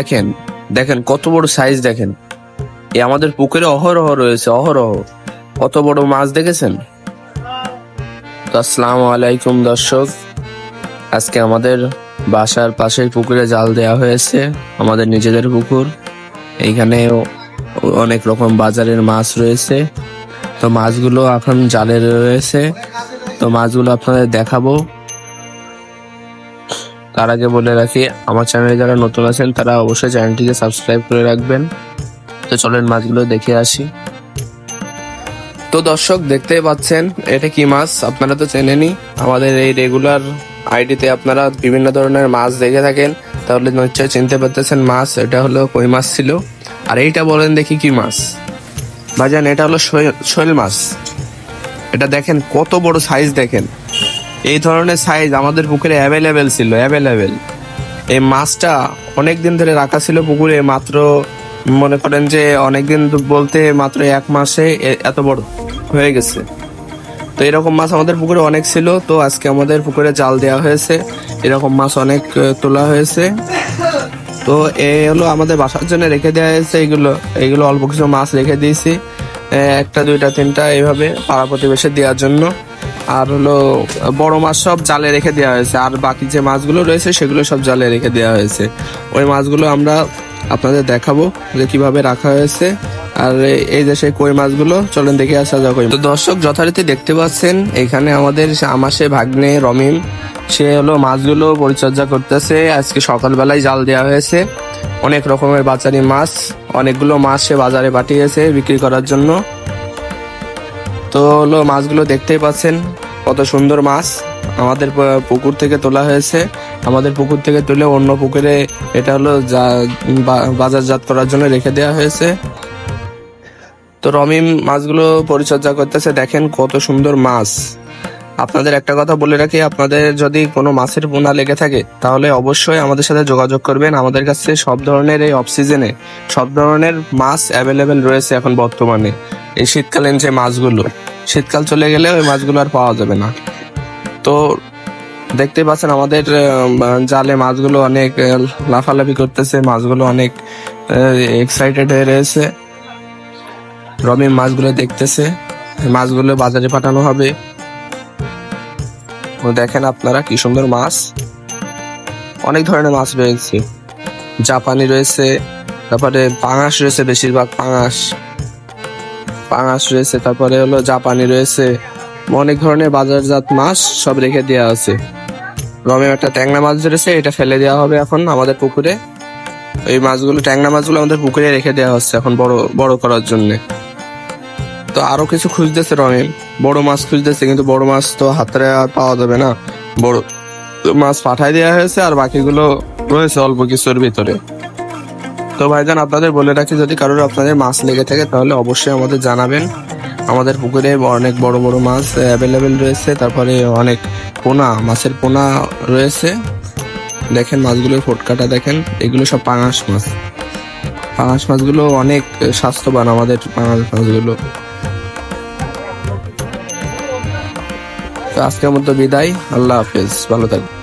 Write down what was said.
দেখেন দেখেন কত বড় সাইজ দেখেন। এ আমাদের পুকুরে অহরহ রয়েছে, অহরহ। কত বড় মাছ দেখেছেন? তো আসসালামু আলাইকুম দর্শক। আজকে আমাদের বাসার পাশের পুকুরে জাল দেওয়া হয়েছে, আমাদের নিজেদের পুকুর। এইখানে অনেক রকম বাজারের মাছ রয়েছে। তো মাছগুলো এখন জালে রয়েছে। তো মাছগুলো আপনাদের দেখাবো। তার আগে বলে রাখি, আমার চ্যানেলে যারা নতুন আছেন, তারা অবশ্যই চ্যানেলটিকে সাবস্ক্রাইব করে রাখবেন। তো চলেন মাছগুলো দেখে আসি। তো দর্শক, দেখতেই পাচ্ছেন, এটা কি মাছ? আপনারা তো চেনেনই। আমাদের এই রেগুলার আইডিতে আপনারা বিভিন্ন ধরনের মাছ দেখে থাকেন। তাহলে নিশ্চয় চিনতে পারতেছেন মাছ, এটা হলো কই মাছ ছিল? আর এইটা বলেন দেখি কি মাছ। ভাইজান, এটা হলো শোল মাছ। এটা দেখেন, কত বড় সাইজ দেখেন। এই ধরনের সাইজ আমাদের পুকুরে অ্যাভেলেবেল ছিল অ্যাভেলেবেল এই মাছটা অনেক দিন ধরে রাখা ছিল পুকুরে, মাত্র মনে করেন যে অনেক দিন বলতে মাত্র এক মাসে এত বড় হয়ে গেছে। তো এরকম মাছ আমাদের পুকুরে অনেক ছিল, তো আজকে আমাদের পুকুরে জাল দেওয়া হয়েছে। এরকম মাছ অনেক তোলা হয়েছে। তো এ হলো আমাদের বাসার জন্য রেখে দেওয়া হয়েছে এগুলো এগুলো অল্প কিছু মাছ রেখে দিয়েছি। একটা, দুইটা, তিনটা এইভাবে পাড়া প্রতিবেশে দেওয়ার জন্য। আর হলো, বড় মাছ সব জালে রেখে দেওয়া হয়েছে। আর বাকি যে মাছগুলো রয়েছে, সেগুলো সব জালে রেখে দেওয়া হয়েছে। ওই মাছগুলো আমরা আপনাদের দেখাবো যে কীভাবে রাখা হয়েছে। আর এই যে সেই কই মাছগুলো, চলেন দেখে আসা যাক। তো দর্শক, যথারীতি দেখতে পাচ্ছেন, এখানে আমাদের আমার ভাগ্নে রমিম, সে হলো মাছগুলো পরিচর্যা করতেছে। আজকে সকালবেলায় জাল দেওয়া হয়েছে। অনেক রকমের বাজারি মাছ, অনেকগুলো মাছ সে বাজারে পাঠিয়েছে বিক্রি করার জন্য। তো হলো মাছগুলো দেখতেই পাচ্ছেন? কত সুন্দর মাছ। আমাদের পুকুর থেকে তোলা হয়েছে। আমাদের পুকুর থেকে তুলে অন্য পুকুরে এটা হলো বাজারজাত করার জন্য রেখে দেওয়া হয়েছে। তো রমিম মাছগুলো পরিচর্যা করতেছে। দেখেন কত সুন্দর মাছ। আপনাদের একটা কথা বলে রাখি, আপনাদের যদি কোনো মাছের পোনা লেগে থাকে, তাহলে অবশ্যই আমাদের সাথে যোগাযোগ করবেন। আমাদের কাছে সব ধরনের এই অফ সিজনে সব ধরনের মাছ অ্যাভেলেবেল রয়েছে এখন বর্তমানে। এই শীতকালীন যে মাছগুলো, শীতকাল চলে গেলে ওই মাছগুলো আর পাওয়া যাবে না। তো দেখতে পাচ্ছেন আমাদের জালে মাছগুলো অনেক লাফালাফি করতেছে, মাছগুলো অনেক এক্সাইটেড হয়ে রয়েছে। রমি মাছগুলো দেখতেছে, মাছগুলো বাজারে পাঠানো হবে। দেখেন আপনারা কি সুন্দর মাছ। অনেক ধরনের মাছ রয়েছে। জাপানি রয়েছে, তারপরে পাঙাশ রয়েছে বেশিরভাগ পাঙাশ। পাঙাশ রয়েছে, তারপরে হলো জাপানি রয়েছে। অনেক ধরনের বাজারজাত মাছ সব রেখে দেওয়া আছে। রমে একটা ট্যাংরা মাছ ধরেছে, এটা ফেলে দেওয়া হবে এখন আমাদের পুকুরে। এই মাছগুলো, ট্যাংরা মাছগুলো আমাদের পুকুরে রেখে দেওয়া হচ্ছে এখন বড় বড় করার জন্য। তো আরও কিছু খুঁজতেছে রমেন বড় মাছ খুঁজতেছে, কিন্তু বড় মাছ তো হাতে আর পাওয়া যাবে না। বড় মাছ পাঠাই দেওয়া হয়েছে আর বাকিগুলো রয়েছে অল্প কিছুর ভিতরে। তো ভাইজান, আপনাদের বলে রাখি, যদি কারোর আপনাদের মাছ লেগে থাকে, তাহলে অবশ্যই আমাদের জানাবেন। আমাদের পুকুরে অনেক বড় বড় মাছ অ্যাভেলেবেল রয়েছে, তারপরে অনেক পোনা, মাছের পোনা রয়েছে। দেখেন মাছগুলোর ফোটকাটা দেখেন, এগুলো সব পাঙাশ মাছ। পাঙাশ মাছগুলো অনেক স্বাস্থ্যবান আমাদের পাঙাশ মাছগুলো। আজকের মতো বিদায়। আল্লাহ হাফেজ। ভালো থাকবেন।